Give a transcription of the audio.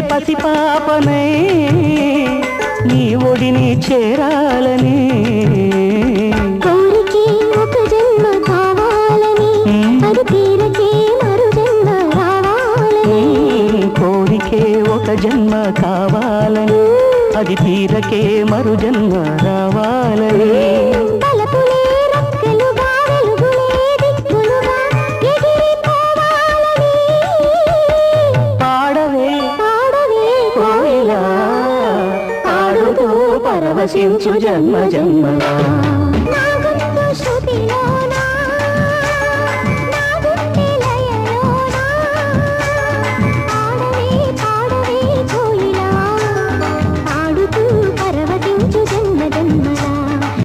పసిపాపనై నీ ఒడిని చేరాలని. ఒక జన్మ కావాలని అది తీరకే మరు జన్మ రావాలని. పరవశించు జన్మ జన్మలా.